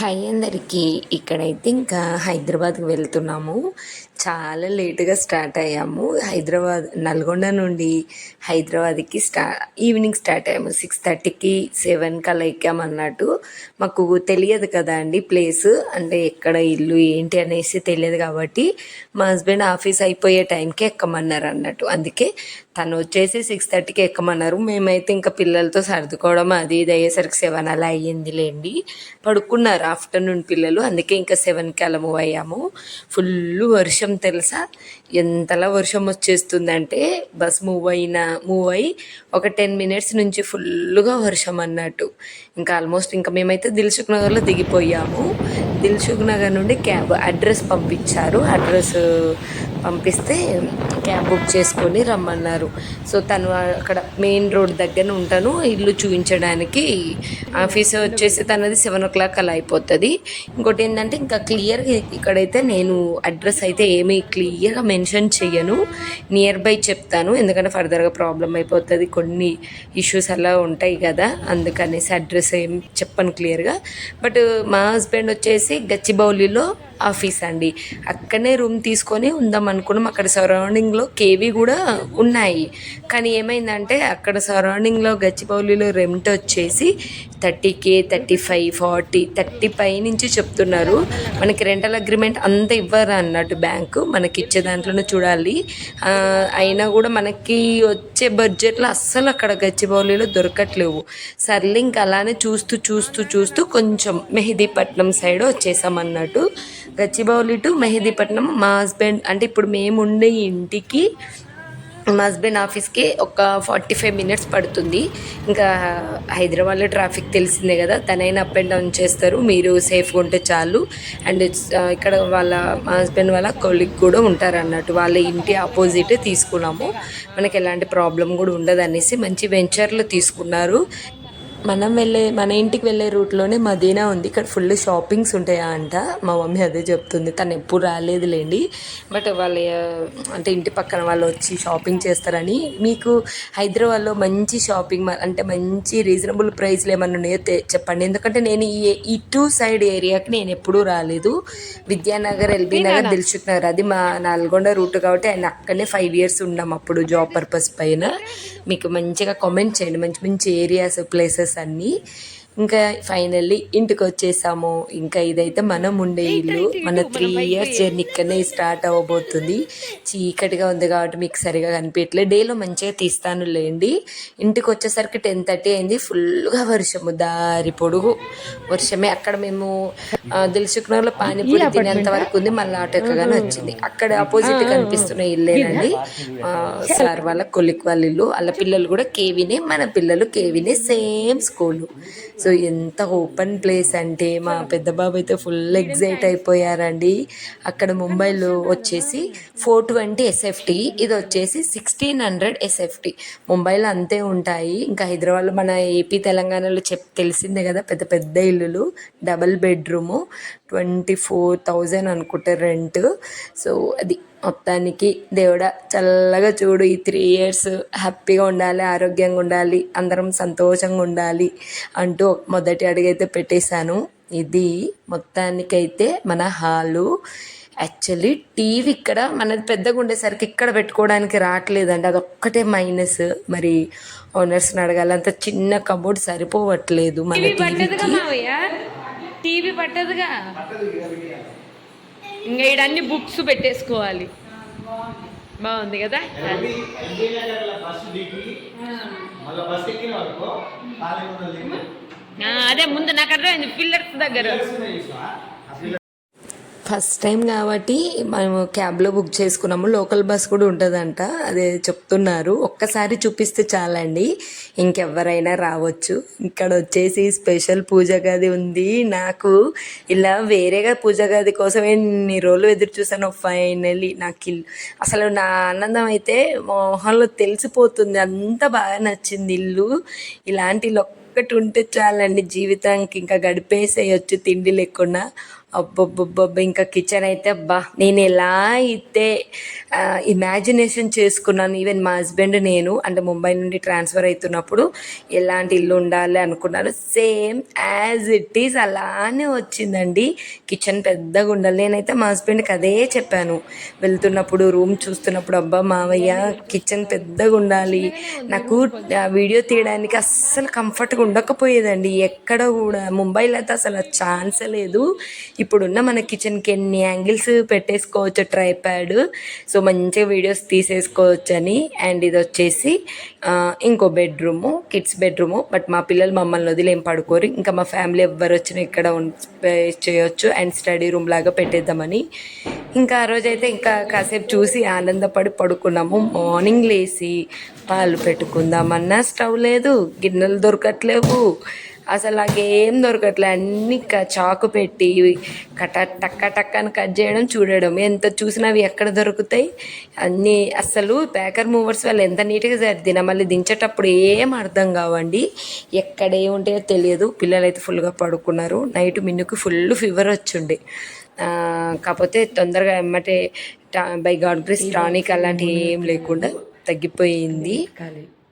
Hi అందరికీ. ఇక్కడైతే ఇంకా హైదరాబాద్కి వెళ్తున్నాము. చాలా లేటుగా స్టార్ట్ అయ్యాము. హైదరాబాద్ నల్గొండ నుండి హైదరాబాద్కి స్టా ఈవినింగ్ స్టార్ట్ అయ్యాము. సిక్స్ థర్టీకి సెవెన్ కల్లా ఎక్కామన్నట్టు మాకు తెలియదు కదా అండి ప్లేస్. అంటే ఎక్కడ ఇల్లు ఏంటి అనేసి తెలియదు కాబట్టి మా హస్బెండ్ ఆఫీస్ అయిపోయే టైంకి ఎక్కమన్నారు అన్నట్టు. అందుకే తను వచ్చేసి సిక్స్ థర్టీకి ఎక్కమన్నారు. మేమైతే ఇంకా పిల్లలతో సర్దుకోవడం అది ఇది అయ్యేసరికి సెవెన్ అలా అయ్యిందిలేండి. పడుకున్నారు? ఆఫ్టర్నూన్ పిల్లలు. అందుకే ఇంకా సెవెన్కి అలా మూవ్ అయ్యాము. ఫుల్ వర్షం తెలుసా? ఎంతలా వర్షం వచ్చేస్తుందంటే బస్ మూవ్ అయినా మూవ్ అయ్యి ఒక టెన్ మినిట్స్ నుంచి ఫుల్గా వర్షం అన్నట్టు. ఇంకా ఆల్మోస్ట్ ఇంకా మేమైతే దిల్సుఖ్ నగర్లో దిగిపోయాము. దిల్సుఖ్ నగర్ నుండి క్యాబ్ అడ్రస్ పంపించారు. అడ్రస్ పంపిస్తే క్యాబ్ బుక్ చేసుకొని రమ్మన్నారు. సో తను అక్కడ మెయిన్ రోడ్ దగ్గర ఉంటాను. ఇల్లు చూపించడానికి ఆఫీస్ వచ్చేసి తనది సెవెన్ ఓ క్లాక్ అలా అయిపోతుంది. ఇంకోటి ఏంటంటే ఇంకా క్లియర్గా ఇక్కడైతే నేను అడ్రస్ అయితే ఏమీ క్లియర్గా మెన్షన్ చేయను నియర్ బై చెప్తాను. ఎందుకంటే ఫర్దర్గా ప్రాబ్లం అయిపోతుంది. కొన్ని ఇష్యూస్ అలా ఉంటాయి కదా. అందుకనేసి అడ్రస్ ఏం చెప్పను క్లియర్గా. బట్ మా హస్బెండ్ వచ్చేసి గచ్చిబౌలిలో ఆఫీస్ అండి. అక్కడనే రూమ్ తీసుకొని ఉందాం అనుకున్నాం. అక్కడ సరౌండింగ్ సరౌండింగ్లో కేవీ కూడా ఉన్నాయి. కానీ ఏమైందంటే అక్కడ సరౌండింగ్లో గచ్చిబౌలిలో రెంట్ వచ్చేసి thirty K thirty five forty thirty పై నుంచి చెప్తున్నారు. మనకి రెంటల్ అగ్రిమెంట్ అంత ఇవ్వరు అన్నట్టు బ్యాంకు మనకి ఇచ్చే దాంట్లోనే చూడాలి. అయినా కూడా మనకి వచ్చే బడ్జెట్లో అస్సలు అక్కడ గచ్చిబౌలిలో దొరకట్లేవు. సర్లింక్ అలానే చూస్తూ చూస్తూ చూస్తూ కొంచెం మెహదీపట్నం సైడ్ వచ్చేసాం అన్నట్టు గచ్చిబౌలి టు మెహదీపట్నం. మా హస్బెండ్ అంటే ఇప్పుడు మేము ఉండే ఇంటికి మా హస్బెండ్ ఆఫీస్కి ఒక ఫార్టీ ఫైవ్ మినిట్స్ పడుతుంది. ఇంకా హైదరాబాద్లో ట్రాఫిక్ తెలిసిందే కదా తనైనా అప్ అండ్ డౌన్ చేస్తారు. మీరు సేఫ్గా ఉంటే చాలు. అండ్ ఇక్కడ వాళ్ళ మా హస్బెండ్ వాళ్ళ కొలిక్ కూడా ఉంటారు అన్నట్టు వాళ్ళ ఇంటి ఆపోజిట్ తీసుకున్నాము. మనకి ఎలాంటి ప్రాబ్లం కూడా ఉండదు అనేసి మంచి వెంచర్లు తీసుకున్నారు. మనం వెళ్ళే మన ఇంటికి వెళ్ళే రూట్లోనే మదీనా ఉంది. ఇక్కడ ఫుల్ షాపింగ్స్ ఉంటాయా అంట. మా మమ్మీ అదే చెప్తుంది. తను ఎప్పుడు రాలేదులేండి. బట్ వాళ్ళ అంటే ఇంటి పక్కన వాళ్ళు వచ్చి షాపింగ్ చేస్తారని. మీకు హైదరాబాద్లో మంచి షాపింగ్ మాల్ అంటే మంచి రీజనబుల్ ప్రైస్లు ఏమన్నా ఉన్నాయో చెప్పండి. ఎందుకంటే నేను ఈ ఈ టూ సైడ్ ఏరియాకి నేను ఎప్పుడూ రాలేదు. విద్యానగర్ ఎల్బీ నగర్ దిల్సుఖ్ నగర్ అది మా నల్గొండ రూట్ కాబట్టి ఆయన అక్కడనే ఫైవ్ ఇయర్స్ ఉన్నాం అప్పుడు జాబ్ పర్పస్ పైన. మీకు మంచిగా కామెంట్ చేయండి. మంచి మంచి ఏరియాస్ ప్లేసెస్ అన్నీ ఇంకా ఫైనల్లీ ఇంటికి వచ్చేసాము ఇంకా ఇదైతే మనం ఉండే ఇల్లు. మన త్రీ ఇయర్స్ జర్నీ ఇక్కడనే స్టార్ట్ అవ్వబోతుంది. చీకటిగా ఉంది కాబట్టి మీకు సరిగా కనిపించట్లేదు డేలో మంచిగా తీస్తాను లేండి. ఇంటికి వచ్చేసరికి టెన్ థర్టీ అయింది. ఫుల్గా వర్షము. దారి పొడుగు వర్షమే. అక్కడ మేము దిల్సుఖ్నగర్లో పానీపూరి తినేంత వరకు ఉంది. మళ్ళీ ఆటో ఎక్కగానే వచ్చింది. అక్కడ ఆపోజిట్ కనిపిస్తున్న ఇల్లేనండి సార్ వాళ్ళ కొలిక్ వాళ్ళ ఇల్లు. వాళ్ళ పిల్లలు కూడా కేవీనే. మన పిల్లలు కేవీనే. Same school. సో ఎంత ఓపెన్ ప్లేస్ అంటే మా పెద్ద బాబు అయితే ఫుల్ ఎగ్జైట్ అయిపోయారండి. అక్కడ ముంబైలో వచ్చేసి ఫోర్ ట్వంటీ ఎస్ఎఫ్టీ ఇది వచ్చేసి సిక్స్టీన్ హండ్రెడ్ ఎస్ఎఫ్టీ ముంబైలో అంతే ఉంటాయి. ఇంకా హైదరాబాద్లో మన ఏపీ తెలంగాణలో చెప్ తెలిసిందే కదా పెద్ద పెద్ద ఇల్లులు double bedroom. Twenty four thousand అనుకుంటే రెంట్ సో అది మొత్తానికి దేవుడా చల్లగా చూడు ఈ త్రీ ఇయర్స్ హ్యాపీగా ఉండాలి ఆరోగ్యంగా ఉండాలి అందరం సంతోషంగా ఉండాలి అంటూ మొదటి అడుగైతే పెట్టేశాను. ఇది మొత్తానికైతే మన హాలు. యాక్చువల్లీ టీవీ ఇక్కడ మనది పెద్దగా ఉండేసరికి ఇక్కడ పెట్టుకోవడానికి రావట్లేదండి. అదొక్కటే మైనస్ మరి ఓనర్స్ని అడగాలి అంత చిన్న కబోర్డ్ సరిపోవట్లేదు మన టీవీకి. టీవీ పట్టదుగా. ఇంకా ఈడన్ని బుక్స్ పెట్టేసుకోవాలి. బాగుంది కదా? అదే ముందు నాకు అర్థమైంది. పిల్లర్స్ దగ్గర. ఫస్ట్ టైం కాబట్టి మేము క్యాబ్లో బుక్ చేసుకున్నాము. లోకల్ బస్ కూడా ఉంటుందంట. అదే చెప్తున్నారు. ఒక్కసారి చూపిస్తే చాలండి. ఇంకెవరైనా రావచ్చు. ఇక్కడ వచ్చేసి స్పెషల్ పూజ గది ఉంది. నాకు ఇలా వేరేగా పూజ గది కోసం ఎన్ని రోజులు ఎదురు చూసాను ఫైనలీ నాకు ఇల్లు అసలు నా ఆనందం అయితే మొహంలో తెలిసిపోతుంది. అంత బాగా నచ్చింది ఇల్లు. ఇలాంటి ఇల్లు ఒక్కటి ఉంటే చాలండి. జీవితానికి ఇంకా గడిపేసేయచ్చు. తిండి లేకుండా. అబ్బబ్బబ్బబ్బ ఇంకా కిచెన్ అయితే అబ్బా నేను ఎలా అయితే ఇమాజినేషన్ చేసుకున్నాను ఈవెన్ మా హస్బెండ్ నేను అంటే ముంబై నుండి ట్రాన్స్ఫర్ అవుతున్నప్పుడు ఎలాంటి ఇల్లు ఉండాలి అనుకున్నాను. సేమ్ యాజ్ ఇట్ ఈస్ అలానే వచ్చిందండి. కిచెన్ పెద్దగా ఉండాలి. నేనైతే మా హస్బెండ్కి అదే చెప్పాను. వెళ్తున్నప్పుడు రూమ్ చూస్తున్నప్పుడు అబ్బా మావయ్య కిచెన్ పెద్దగా ఉండాలి. నాకు వీడియో తీయడానికి అస్సలు కంఫర్ట్గా ఉండకపోయేదండి. ఎక్కడ కూడా ముంబైలో అయితే అసలు ఛాన్సే లేదు. ఇప్పుడున్న మన కిచెన్కి ఎన్ని యాంగిల్స్ పెట్టేసుకోవచ్చు? ట్రై ప్యాడ్ సో మంచిగా వీడియోస్ తీసేసుకోవచ్చు అని అండ్ ఇది వచ్చేసి ఇంకో బెడ్రూము కిడ్స్ బెడ్రూము బట్ మా పిల్లలు మమ్మల్ని వదిలి ఏం పడుకోరు. ఇంకా మా ఫ్యామిలీ ఎవ్వరు వచ్చినా ఇక్కడ చేయొచ్చు. అండ్ స్టడీ రూమ్ లాగా పెట్టేద్దామని. ఇంకా ఆ రోజైతే ఇంకా కాసేపు చూసి ఆనందపడి పడుకున్నాము. మార్నింగ్ లేచి పాలు పెట్టుకుందామన్నా. స్టవ్ లేదు గిన్నెలు దొరకట్లేవు. అసలు నాకు ఏం దొరకట్లే. అన్ని క- చాకు పెట్టి కట టక్క టక్క అని కట్ చేయడం చూడడం. ఎంత చూసినా అవి ఎక్కడ దొరుకుతాయి? అన్నీ అసలు ప్యాకర్ మూవర్స్ వాళ్ళు ఎంత నీట్గా సర్దినా మళ్ళీ దించేటప్పుడు ఏం అర్థం కావండి. ఎక్కడ ఏ ఉంటాయో తెలియదు. పిల్లలు అయితే ఫుల్గా పడుకున్నారు. నైట్ మిన్నుకు ఫుల్ ఫీవర్ వచ్చిండే కాకపోతే తొందరగా ఎమ్మటే బై గాడ్ బ్రిస్ టానిక్ అలాంటివి ఏం లేకుండా తగ్గిపోయింది.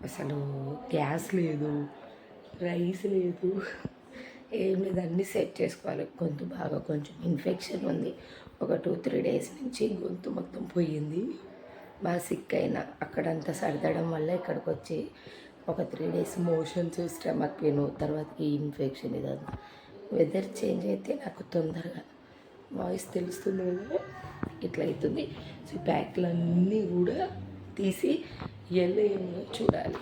అసలు గ్యాస్ లేదు. రైస్ లేదు. ఏం లేదు అన్నీ సెట్ చేసుకోవాలి. గొంతు బాగా కొంచెం ఇన్ఫెక్షన్ ఉంది. ఒక టూ త్రీ డేస్ నుంచి గొంతు మొత్తం పోయింది. బాగా సిక్ అయినా అక్కడంతా సర్దడం వల్ల ఇక్కడికి వచ్చి ఒక three days motions stomach pain తర్వాత ఈ ఇన్ఫెక్షన్ ఇదంతా. వెదర్ చేంజ్ అయితే నాకు తొందరగా వాయిస్ తెలుస్తుంది కదా? ఇట్లా అవుతుంది సో ప్యాక్లన్నీ కూడా తీసి ఎల్లో ఏమో చూడాలి.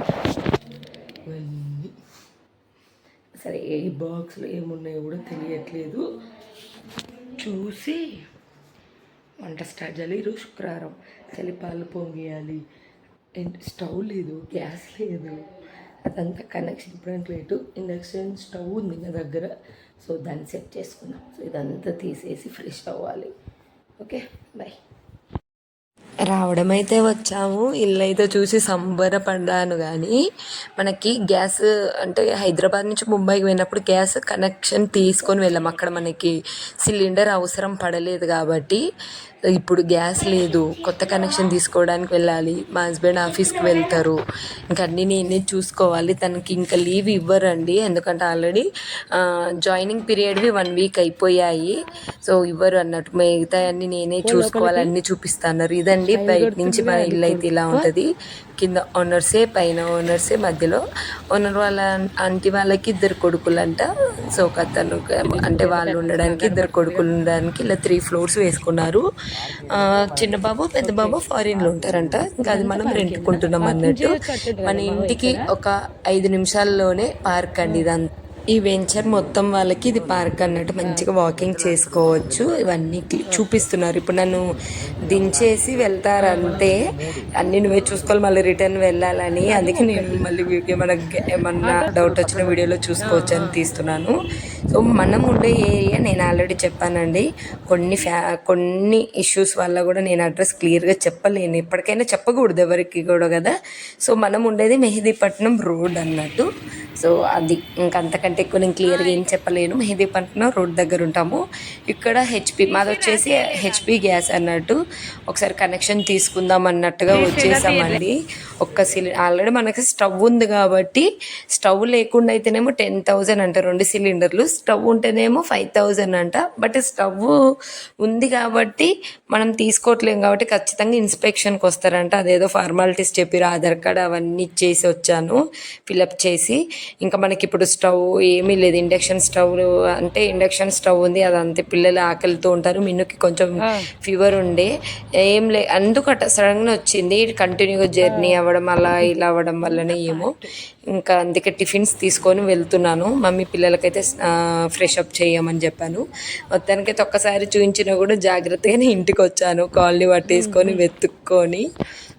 ఇవన్నీ సరే ఏ బాక్స్లో ఏమున్నాయో కూడా తెలియట్లేదు. చూసి వంట స్టార్ట్ చేయాలి. ఈరోజు శుక్రవారం. చలిపాలు పొంగియాలి. అండ్ స్టవ్ లేదు గ్యాస్ లేదు. అదంతా కనెక్షన్ ఇప్పుడు లేటు ఇండక్షన్ స్టవ్ ఉంది నా దగ్గర. సో దాన్ని సెట్ చేసుకున్నాం సో ఇదంతా తీసేసి ఫ్రెష్ అవ్వాలి. ఓకే? బాయ్. రావడం అయితే వచ్చాము. ఇల్లు అయితే చూసి సంబరపడ్డాను కానీ మనకి గ్యాస్ అంటే హైదరాబాద్ నుంచి ముంబైకి పోయినప్పుడు గ్యాస్ కనెక్షన్ తీసుకొని వెళ్ళాం. అక్కడ మనకి సిలిండర్ అవసరం పడలేదు కాబట్టి ఇప్పుడు గ్యాస్ లేదు కొత్త కనెక్షన్ తీసుకోవడానికి వెళ్ళాలి మా హస్బెండ్ ఆఫీస్కి వెళ్తారు. ఇంకా అన్నీ నేనే చూసుకోవాలి తనకి ఇంకా లీవ్ ఇవ్వరండి. ఎందుకంటే ఆల్రెడీ జాయినింగ్ పీరియడ్వి వన్ వీక్ అయిపోయాయి. సో ఇవ్వరు అన్నట్టు. మిగతా అన్ని నేనే చూసుకోవాలి అన్ని చూపిస్తాన్నారు ఇదండి బయట నుంచి మన ఇల్లు అయితే ఇలా ఉంటుంది. కింద ఓనర్సే పైన ఓనర్సే మధ్యలో ఓనర్ వాళ్ళ ఆంటీ వాళ్ళకి ఇద్దరు కొడుకులంట. సో ఒక అతను అంటే వాళ్ళు ఉండడానికి ఇద్దరు కొడుకులు ఉండడానికి ఇలా త్రీ ఫ్లోర్స్ వేసుకున్నారు. చిన్న బాబు పెద్ద బాబు ఫారిన్లో ఉంటారంట. ఇంకా అది మనం రెంట్కుంటున్నాం అన్నట్టు. మన ఇంటికి ఒక ఐదు నిమిషాల్లోనే పార్క్ అండి ఇదంతా. ఈ వెంచర్ మొత్తం వాళ్ళకి ఇది పార్క్ అన్నట్టు మంచిగా వాకింగ్ చేసుకోవచ్చు. ఇవన్నీ చూపిస్తున్నారు. ఇప్పుడు నన్ను దించేసి వెళ్తారంటే అన్ని నువ్వే చూసుకోవాలి మళ్ళీ రిటర్న్ వెళ్ళాలని. అందుకే నేను మళ్ళీ మనకి ఏమన్నా డౌట్ వచ్చిన వీడియోలో చూసుకోవచ్చు అని తీస్తున్నాను. సో మనం ఉండే ఏరియా నేను ఆల్రెడీ చెప్పానండి. కొన్ని ఫ్యా కొన్ని ఇష్యూస్ వల్ల కూడా నేను అడ్రస్ క్లియర్గా చెప్పలేను. ఎప్పటికైనా చెప్పకూడదు ఎవరికి కూడా కదా. సో మనం ఉండేది మెహదీపట్నం రోడ్ అన్నట్టు. సో అది ఇంకంతకంటే అంతకంటే ఎక్కువ నేను క్లియర్గా ఏం చెప్పలేను. మెహదీపట్నం రోడ్ దగ్గర ఉంటాము. ఇక్కడ హెచ్పి మాది వచ్చేసి హెచ్పి గ్యాస్ అన్నట్టు ఒకసారి కనెక్షన్ తీసుకుందాం అన్నట్టుగా వచ్చేసామండి. ఒక్క సిలిండర్ ఆల్రెడీ మనకి స్టవ్ ఉంది కాబట్టి స్టవ్ లేకుండా అయితేనేమో టెన్ థౌజండ్ అంట రెండు సిలిండర్లు. స్టవ్ ఉంటేనేమో ఫైవ్ థౌజండ్ అంట. బట్ స్టవ్ ఉంది కాబట్టి మనం తీసుకోవట్లేం కాబట్టి ఖచ్చితంగా ఇన్స్పెక్షన్కి వస్తారంట. అదేదో ఫార్మాలిటీస్ చెప్పారు ఆధార్ కార్డ్ అవన్నీ ఇచ్చేసి వచ్చాను ఫిలప్ చేసి. ఇంకా మనకి ఇప్పుడు స్టవ్ ఏమీ లేదు. ఇండక్షన్ స్టవ్ అంటే ఇండక్షన్ స్టవ్ ఉంది. అదంతే పిల్లలు ఆకలితో ఉంటారు. మిన్నుకి కొంచెం ఫీవర్ ఉండే. ఏం లే అందుకట సడన్గా వచ్చింది. కంటిన్యూగా జర్నీ అవ్వడం అలా ఇలా అవ్వడం వల్లనే ఏమో. ఇంకా అందుకే టిఫిన్స్ తీసుకొని వెళ్తున్నాను. మమ్మీ పిల్లలకైతే ఫ్రెష్ అప్ చేయమని చెప్పాను. మొత్తానికైతే ఒక్కసారి చూపించినా కూడా జాగ్రత్తగానే ఇంటికి వచ్చాను కాలనీ పట్టేసుకొని వెతుక్కొని.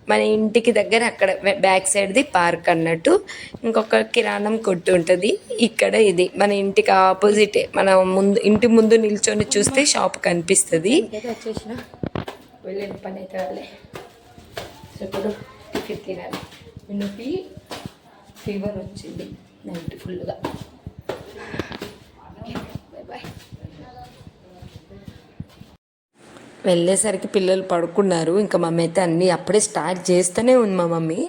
మన ఇంటికి దగ్గర అక్కడ బ్యాక్ సైడ్ది పార్క్ అన్నట్టు ఇంకొక కిరాణం కొట్టు ఉంటుంది. ఇక్కడ ఇది. మన ఇంటికి ఆపోజిటే మన ముందు ఇంటి ముందు నిల్చొని చూస్తే షాప్ కనిపిస్తుంది. వచ్చేసిన వెళ్ళిన పని అయితే వాళ్ళే సో ఇప్పుడు టిఫిన్ తినాలి. మిన్నుకి ఫీవర్ వచ్చింది. నైట్ ఫుల్గా బాయ్ బాయ్ వెళ్ళేసరికి పిల్లలు పడుకున్నారు. ఇంకా మమ్మీ అయితే అన్నీ అప్పుడే స్టార్ట్ చేస్తూనే ఉంది మా మమ్మీ.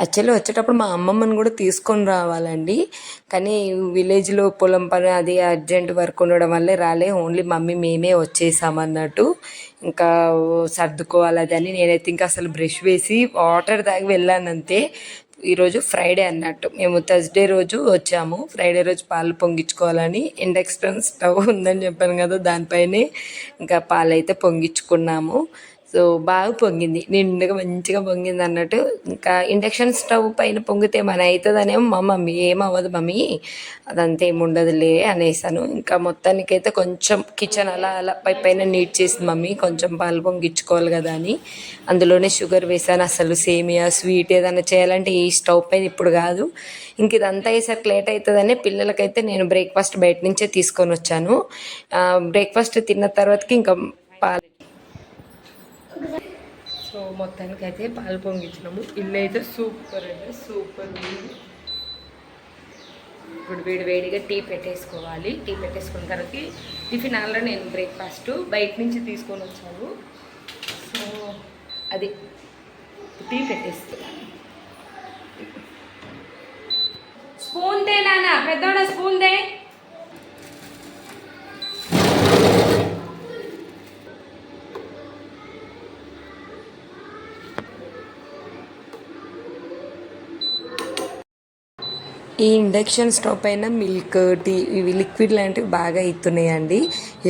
యాక్చువల్లీ వచ్చేటప్పుడు మా అమ్మమ్మని కూడా తీసుకొని రావాలండి. కానీ విలేజ్లో పొలం పని అది అర్జెంట్ వర్క్ ఉండడం వల్లే రాలే. ఓన్లీ మమ్మీ మేమే వచ్చేసామన్నట్టు ఇంకా సర్దుకోవాలి అని నేనైతే ఇంకా అసలు బ్రష్ వేసి వాటర్ తాగి వెళ్ళాను అంతే. ఈరోజు ఫ్రైడే అన్నట్టు. మేము థర్స్డే రోజు వచ్చాము. ఫ్రైడే రోజు పాలు పొంగించుకోవాలని ఇండక్షన్ స్టవ్ ఉందని చెప్పాను కదా దానిపైనే ఇంకా పాలు అయితే పొంగించుకున్నాము. సో బాగా పొంగింది. నిండుగా మంచిగా పొంగింది అన్నట్టు. ఇంకా ఇండక్షన్ స్టవ్ పైన పొంగితే మన అవుతుందనేమో మా మమ్మీ ఏమవ్వదు మమ్మీ. అదంతా ఏముండదులే అనేసాను. ఇంకా మొత్తానికైతే కొంచెం కిచెన్ అలా అలా పై పైన నీట్ చేసింది మమ్మీ. కొంచెం పాలు పొంగించుకోవాలి కదా అని. అందులోనే షుగర్ వేసాను. అసలు సేమియా స్వీట్ ఏదైనా చేయాలంటే ఈ స్టవ్ పైన ఇప్పుడు కాదు. ఇంక ఇదంతా అయ్యేసరికి లేట్ అవుతుందని పిల్లలకైతే నేను బ్రేక్ఫాస్ట్ బయట నుంచే తీసుకొని వచ్చాను. బ్రేక్ఫాస్ట్ తిన్న తర్వాతకి ఇంకా పాలు సో మొత్తానికి అయితే పాలు పొంగించినాము. ఇల్లు అయితే సూపర్ అంటే సూపర్ ఇప్పుడు వేడి వేడిగా టీ పెట్టేసుకోవాలి. టీ పెట్టేసుకున్న తర్వాత టిఫిన్ ఆల్రెడీ నేను బ్రేక్ఫాస్ట్ బయట నుంచి తీసుకొని వచ్చాను. సో అది టీ పెట్టేస్తున్నాను స్పూన్ దే నాన్న పెద్దోడ స్పూన్ దే ఈ ఇండక్షన్ స్టవ్ పైన మిల్క్ టీ ఇవి లిక్విడ్ లాంటివి బాగా ఇస్తున్నాయండి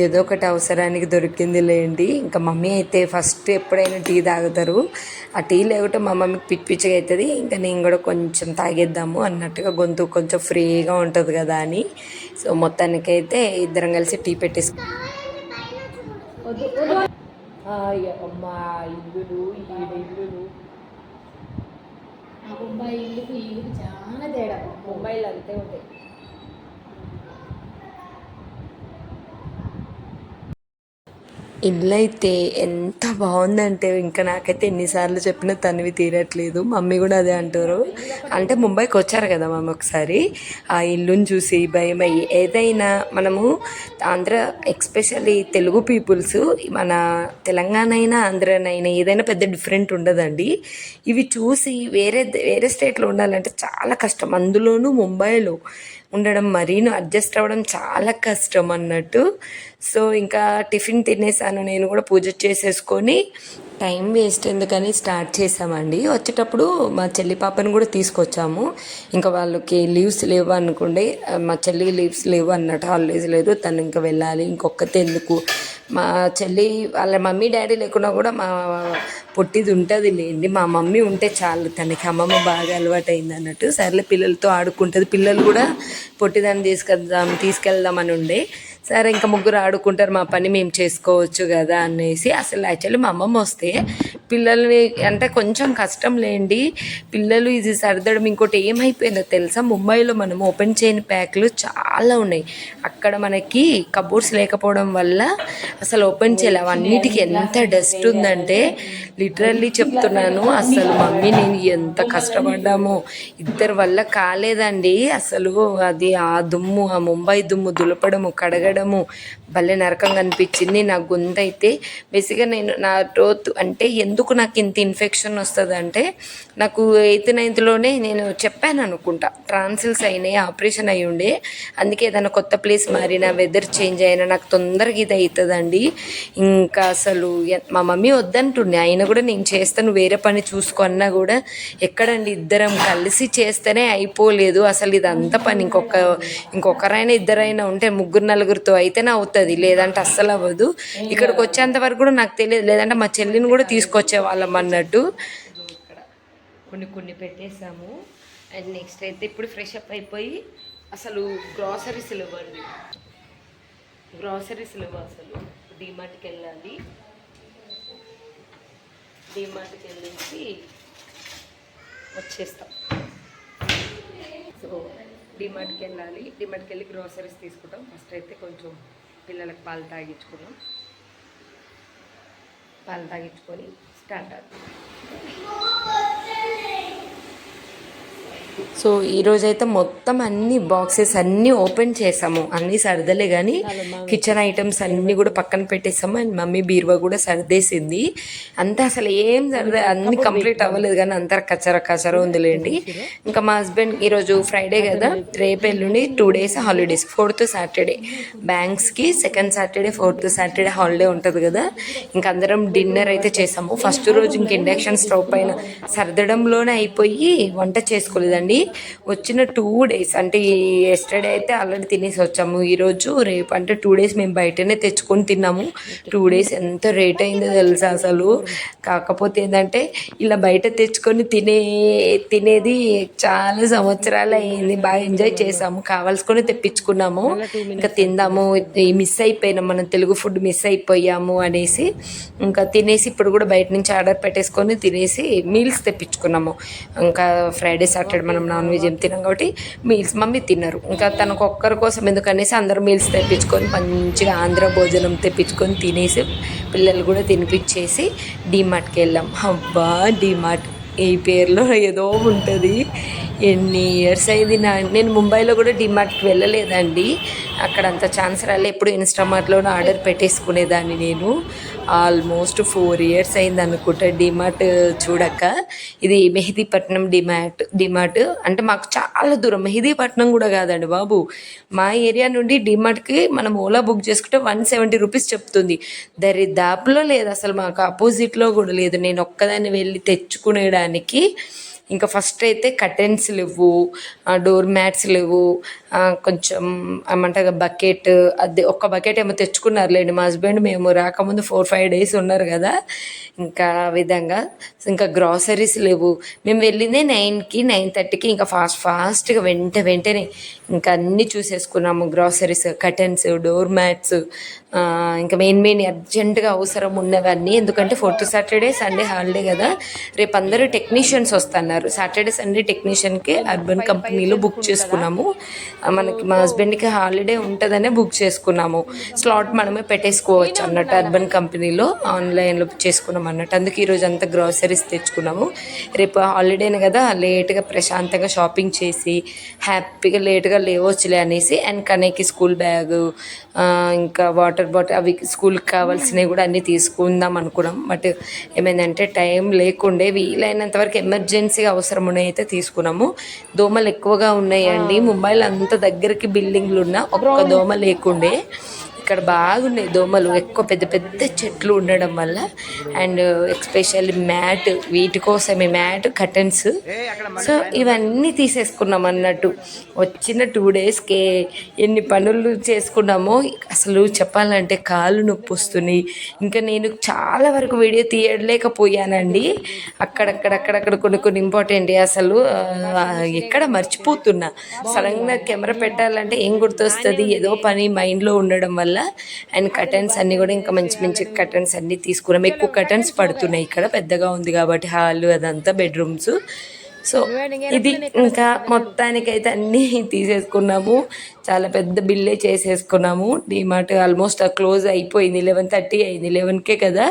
ఏదో ఒకటి అవసరానికి దొరికింది లేండి. ఇంకా మమ్మీ అయితే ఫస్ట్ ఎప్పుడైనా టీ తాగుతారు. ఆ టీ లేకుంటే మా మమ్మీకి పిచ్చి పిచ్చిగా అవుతుంది ఇంకా నేను కూడా కొంచెం తాగేద్దాము అన్నట్టుగా గొంతు కొంచెం ఫ్రీగా ఉంటుంది కదా అని. సో మొత్తానికైతే ఇద్దరం కలిసి టీ పెట్టేసి అమ్మా ఇల్లులు ఈడ ఇల్లులు ఆ బొంబాయి ఇల్లుకు ఈ ఇల్లుకు చాలా తేడా ముంబైలో అంతే ఉంటాయి ఇల్లు అయితే ఎంత బాగుందంటే ఇంకా నాకైతే ఎన్నిసార్లు చెప్పినా తనివి తీరట్లేదు. మమ్మీ కూడా అదే అంటారు. అంటే ముంబైకి వచ్చారు కదా మమ్మీ ఒకసారి. ఆ ఇల్లుని చూసి భయం అయ్యి. ఏదైనా మనము ఆంధ్ర ఎక్స్పెషల్లీ తెలుగు పీపుల్స్ మన తెలంగాణ అయినా ఆంధ్రనైనా ఏదైనా పెద్ద డిఫరెంట్ ఉండదండి. ఇవి చూసి వేరే వేరే స్టేట్లో ఉండాలంటే చాలా కష్టం. అందులోనూ ముంబైలో ఉండడం మరీను అడ్జస్ట్ అవ్వడం చాలా కష్టం అన్నట్టు. సో ఇంకా టిఫిన్ తినేసాను. నేను కూడా పూజ చేసేసుకొని టైం వేస్ట్ ఎందుకని స్టార్ట్ చేసామండి. వచ్చేటప్పుడు మా చెల్లి పాపను కూడా తీసుకొచ్చాము. ఇంకా వాళ్ళకి లీవ్స్ లేవు అనుకోండి మా చెల్లి లీవ్స్ లేవు అన్నట్టు హాలిడేస్ లేదు తను ఇంకా వెళ్ళాలి ఇంకొకతే ఎందుకు? మా చెల్లి వాళ్ళ మమ్మీ డాడీ లేకున్నా కూడా మా పొట్టిది ఉంటుంది లేండి. మా మమ్మీ ఉంటే చాలు తనకి. అమ్మమ్మ బాగా అలవాటు అయింది అన్నట్టు. సర్లే పిల్లలతో ఆడుకుంటుంది. పిల్లలు కూడా పొట్టిదాన్ని తీసుకెళ్దాం తీసుకెళ్దామని ఉండే. సరే ఇంకా ముగ్గురు ఆడుకుంటారు మా పని మేము చేసుకోవచ్చు కదా అనేసి. అసలు యాక్చువల్లీ మా అమ్మమ్మ వస్తే పిల్లల్ని అంటే కొంచెం కష్టం లేండి. పిల్లలు ఇది సర్దడం ఇంకోటి ఏమైపోయిందో తెలుసా? ముంబైలో మనం ఓపెన్ చేయని ప్యాక్లు చాలా ఉన్నాయి. అక్కడ మనకి కబోర్డ్స్ లేకపోవడం వల్ల అసలు ఓపెన్ చేయలేము అన్నిటికీ ఎంత డస్ట్ ఉందంటే లిటరల్లీ చెప్తున్నాను అసలు మమ్మీ నేను ఎంత కష్టపడ్డామో. ఇద్దరి వల్ల కాలేదండి. అసలు అది ఆ దుమ్ము ఆ ముంబై దుమ్ము దులపడము కడగడము భలే నరకంగా అనిపించింది. నా గొంతు అయితే బేసిక్గా నేను నా రోత్ అంటే ఎందుకు నాకు ఇంత ఇన్ఫెక్షన్ వస్తుంది అంటే నాకు ఎయిత్ నైన్త్లోనే నేను చెప్పాను అనుకుంటా. ట్రాన్సిల్స్ అయినాయి ఆపరేషన్ అయి ఉండే. అందుకే ఏదైనా కొత్త ప్లేస్ మారినా వెదర్ చేంజ్ అయినా నాకు తొందరగా ఇది అవుతుందండి ఇంకా అసలు మా మమ్మీ వద్దంటుండే. ఆయన కూడా నేను చేస్తాను వేరే పని చూసుకున్నా కూడా ఎక్కడండి ఇద్దరం కలిసి చేస్తేనే అయిపోలేదు. అసలు ఇదంతా పని. ఇంకొక ఇంకొకరైనా ఇద్దరైనా ఉంటే ముగ్గురు నలుగురు అయితే అయితేనే అవుతుంది లేదంటే అస్సలు అవ్వదు. ఇక్కడికి వచ్చేంత వరకు కూడా నాకు తెలియదు. లేదంటే మా చెల్లిని కూడా తీసుకొచ్చే వాళ్ళం అన్నట్టు. ఇక్కడ కొన్ని కొన్ని పెట్టేసాము అండ్ నెక్స్ట్ అయితే ఇప్పుడు ఫ్రెష్ అప్ అయిపోయి అసలు గ్రాసరీస్ ఇవ్వండి గ్రాసరీస్ ఇవ్వ అసలు. డిమార్ట్కి వెళ్ళాలి. డిమార్ట్కి వెళ్ళేసి వచ్చేస్తాం. సో డిమార్ట్కి వెళ్ళాలి. డిమార్ట్కి వెళ్ళి గ్రోసరీస్ తీసుకుంటాం. ఫస్ట్ అయితే కొంచెం పిల్లలకు పాలు తాగించుకున్నాం పాలు తాగించుకొని స్టార్ట్ అవుతుంది సో ఈరోజైతే మొత్తం అన్ని బాక్సెస్ అన్నీ ఓపెన్ చేసాము. అన్నీ సర్దలే కానీ కిచెన్ ఐటమ్స్ అన్నీ కూడా పక్కన పెట్టేసాము. అండ్ మమ్మీ బీరువా కూడా సర్దేసింది. అంతా అసలు ఏం సర్దే అన్ని కంప్లీట్ అవ్వలేదు కానీ అంతా కచ్చర కచ్చర ఉందిలేండి. ఇంకా మా హస్బెండ్ ఈరోజు ఫ్రైడే కదా. రేపు ఎల్లుండి two days holidays fourth Saturday. బ్యాంక్స్కి second Saturday fourth Saturday holiday ఉంటుంది కదా. ఇంకా అందరం డిన్నర్ అయితే చేసాము. ఫస్ట్ రోజు ఇంక ఇండక్షన్ స్టవ్ పైన సర్దడంలోనే అయిపోయి వంట చేసుకోలేదండి. వచ్చిన టూ డేస్ అంటే ఎస్టర్డే అయితే ఆల్రెడీ తినేసి వచ్చాము. ఈరోజు రేపు అంటే టూ డేస్ మేము బయటనే తెచ్చుకొని తిన్నాము. టూ డేస్ ఎంత రేట్ అయిందో తెలుసా అసలు. కాకపోతే ఏంటంటే ఇలా బయట తెచ్చుకొని తినే తినేది చాలా సంవత్సరాలు అయింది. బాగా ఎంజాయ్ చేసాము. కావాల్సుకొని తెప్పించుకున్నాము. ఇంకా తిందాము. మిస్ అయిపోయినాం. మనం తెలుగు ఫుడ్ మిస్ అయిపోయాము అనేసి. ఇంకా తినేసి ఇప్పుడు కూడా బయట నుంచి ఆర్డర్ పెట్టేసుకొని తినేసి మీల్స్ తెప్పించుకున్నాము. ఇంకా ఫ్రైడే సాటర్డే మనం నాన్ వెజ్ ఏం తినాం కాబట్టి మీల్స్ మమ్మీ తిన్నారు. ఇంకా తనకు ఒక్కరి కోసం ఎందుకనేసి అందరు మీల్స్ తెప్పించుకొని మంచిగా ఆంధ్ర భోజనం తెప్పించుకొని తినేసి పిల్లలు కూడా తినిపించేసి డీమార్ట్కి వెళ్ళాం. అబ్బా డీమార్ట్ ఈ పేరులో ఏదో ఉంటుంది. ఎన్ని ఇయర్స్ అయింది? నా నేను ముంబైలో కూడా డిమార్ట్కి వెళ్ళలేదండి. అక్కడ అంత ఛాన్స్ రాలే. ఎప్పుడు ఇన్స్టామార్ట్లోనే ఆర్డర్ పెట్టేసుకునేదాన్ని నేను. ఆల్మోస్ట్ ఫోర్ ఇయర్స్ అయింది అనుకుంటా డిమార్ట్ చూడక. ఇది మెహదీపట్నం డిమార్ట్ డిమార్ట్ అంటే మాకు చాలా దూరం. మెహదీపట్నం కూడా కాదండి బాబు. మా ఏరియా నుండి డిమార్ట్కి మనం ఓలా బుక్ చేసుకుంటే వన్ సెవెంటీ రూపీస్ చెప్తుంది. దరిదాపులో లేదు. అసలు మాకు ఆపోజిట్లో కూడా లేదు. నేను ఒక్కదాన్ని వెళ్ళి తెచ్చుకునేడానికి ఇంకా ఫస్ట్ అయితే కర్టెన్స్ లేవు డోర్ మ్యాట్స్ లేవు కొంచెం ఏమంటారు బకెట్ అది ఒక్క బకెట్ ఏమో తెచ్చుకున్నారులేండి మా హస్బెండ్ మేము రాకముందు ఫోర్ ఫైవ్ డేస్ ఉన్నారు కదా ఇంకా విధంగా. ఇంకా గ్రాసరీస్ లేవు. మేము వెళ్ళిందే నైన్కి నైన్ థర్టీకి ఇంకా ఫాస్ట్ ఫాస్ట్గా వెంట వెంటనే ఇంకా అన్నీ చూసేసుకున్నాము గ్రాసరీస్ కర్టెన్స్ డోర్ మ్యాట్స్ ఇంకా మెయిన్ మెయిన్ అర్జెంటుగా అవసరం ఉన్నవన్నీ. ఎందుకంటే ఫోర్త్ సాటర్డే సండే హాలిడే కదా. రేపు అందరూ టెక్నీషియన్స్ వస్తున్నారు. సాటర్డే సండే టెక్నీషియన్కి అర్బన్ కంపెనీలో బుక్ చేసుకున్నాము. మనకి మా హస్బెండ్కి హాలిడే ఉంటుందనే బుక్ చేసుకున్నాము. స్లాట్ మనమే పెట్టేసుకోవచ్చు అన్నట్టు అర్బన్ కంపెనీలో ఆన్లైన్లో చేసుకున్నాం అన్నట్టు. అందుకే ఈరోజు అంతా గ్రాసరీస్ తెచ్చుకున్నాము. రేపు హాలిడేనే కదా. లేట్గా ప్రశాంతంగా షాపింగ్ చేసి హ్యాపీగా లేట్గా లేవచ్చులే అనేసి అండ్ కనేకి స్కూల్ బ్యాగ్ ఇంకా వాటర్ బాటిల్ అవి స్కూల్కి కావాల్సినవి కూడా అన్నీ తీసుకుందాం అనుకున్నాం. బట్ ఏమైందంటే టైం లేకుండే వీలైనంత వరకు ఎమర్జెన్సీగా అవసరం ఉన్నాయి అయితే తీసుకున్నాము. దోమలు ఎక్కువగా ఉన్నాయండి. ముంబైలో అంత దగ్గరికి బిల్డింగ్లు ఉన్న ఒక్క దోమ లేకుండే. ఇక్కడ బాగున్నాయి దోమలు. ఎక్కువ పెద్ద పెద్ద చెట్లు ఉండడం వల్ల అండ్ ఎక్స్పెషల్లీ మ్యాట్ వీటి కోసమే మ్యాట్ కటన్స్ సో ఇవన్నీ తీసేసుకున్నాం అన్నట్టు. వచ్చిన టూ డేస్కే ఎన్ని పనులు చేసుకున్నామో అసలు చెప్పాలంటే కాళ్ళు నొప్పి వస్తున్నాయి ఇంకా నేను చాలా వరకు వీడియో తీయలేకపోయానండి. అక్కడక్కడక్కడక్కడ కొన్ని కొన్ని ఇంపార్టెంట్ అసలు ఎక్కడ మర్చిపోతున్నా. సడన్గా కెమెరా పెట్టాలంటే ఏం గుర్తొస్తుంది? ఏదో పని మైండ్లో ఉండడం వల్ల. అండ్ కర్టన్స్ అన్నీ కూడా ఇంకా మంచి మంచి కర్టన్స్ అన్నీ తీసుకున్నాం ఎక్కువ కర్టన్స్ పడుతున్నాయి ఇక్కడ పెద్దగా ఉంది కాబట్టి హాల్ అదంతా బెడ్రూమ్స్. సో ఇది ఇంకా మొత్తానికైతే అన్నీ తీసేసుకున్నాము. చాలా పెద్ద బిల్లే చేసేసుకున్నాము. డిమార్ట్ ఆల్మోస్ట్ ఆ క్లోజ్ అయిపోయింది. లెవెన్ థర్టీ అయింది. లెవెన్కే కదా?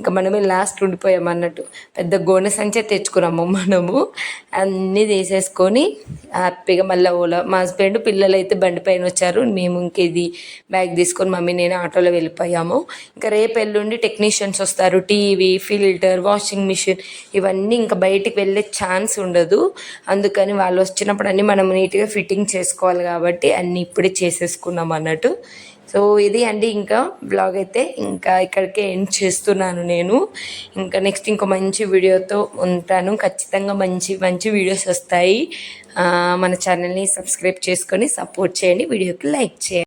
ఇంకా మనమే లాస్ట్ ఉండిపోయాం అన్నట్టు. పెద్ద గోనె సంచే తెచ్చుకున్నాము మనము. అన్నీ తీసేసుకొని హ్యాపీగా మళ్ళీ ఓలా. మా హస్బెండ్ పిల్లలు అయితే బండి పైన వచ్చారు. మేము ఇంక ఇది బ్యాగ్ తీసుకొని మమ్మీ నేను ఆటోలో వెళ్ళిపోయాము. ఇంకా రేపు ఎల్లుండి టెక్నీషియన్స్ వస్తారు. టీవీ ఫిల్టర్ వాషింగ్ మిషన్ ఇవన్నీ ఇంకా బయటికి వెళ్ళే ఛాన్స్ ఉండదు. అందుకని వాళ్ళు వచ్చినప్పుడు అన్నీ మనం నీట్గా ఫిట్టింగ్ చేసుకోవాలి కాబట్టి అన్ని ఇప్పుడే చేసేసుకున్నాం అన్నట్టు. సో ఇది అండి ఇంకా బ్లాగ్ అయితే. ఇంకా ఇక్కడికే ఎండ్ చేస్తున్నాను నేను. ఇంకా నెక్స్ట్ ఇంకో మంచి వీడియోతో ఉంటాను. ఖచ్చితంగా మంచి మంచి వీడియోస్ వస్తాయి. మన ఛానల్ని సబ్స్క్రైబ్ చేసుకొని సపోర్ట్ చేయండి. వీడియోకి లైక్ చేయండి.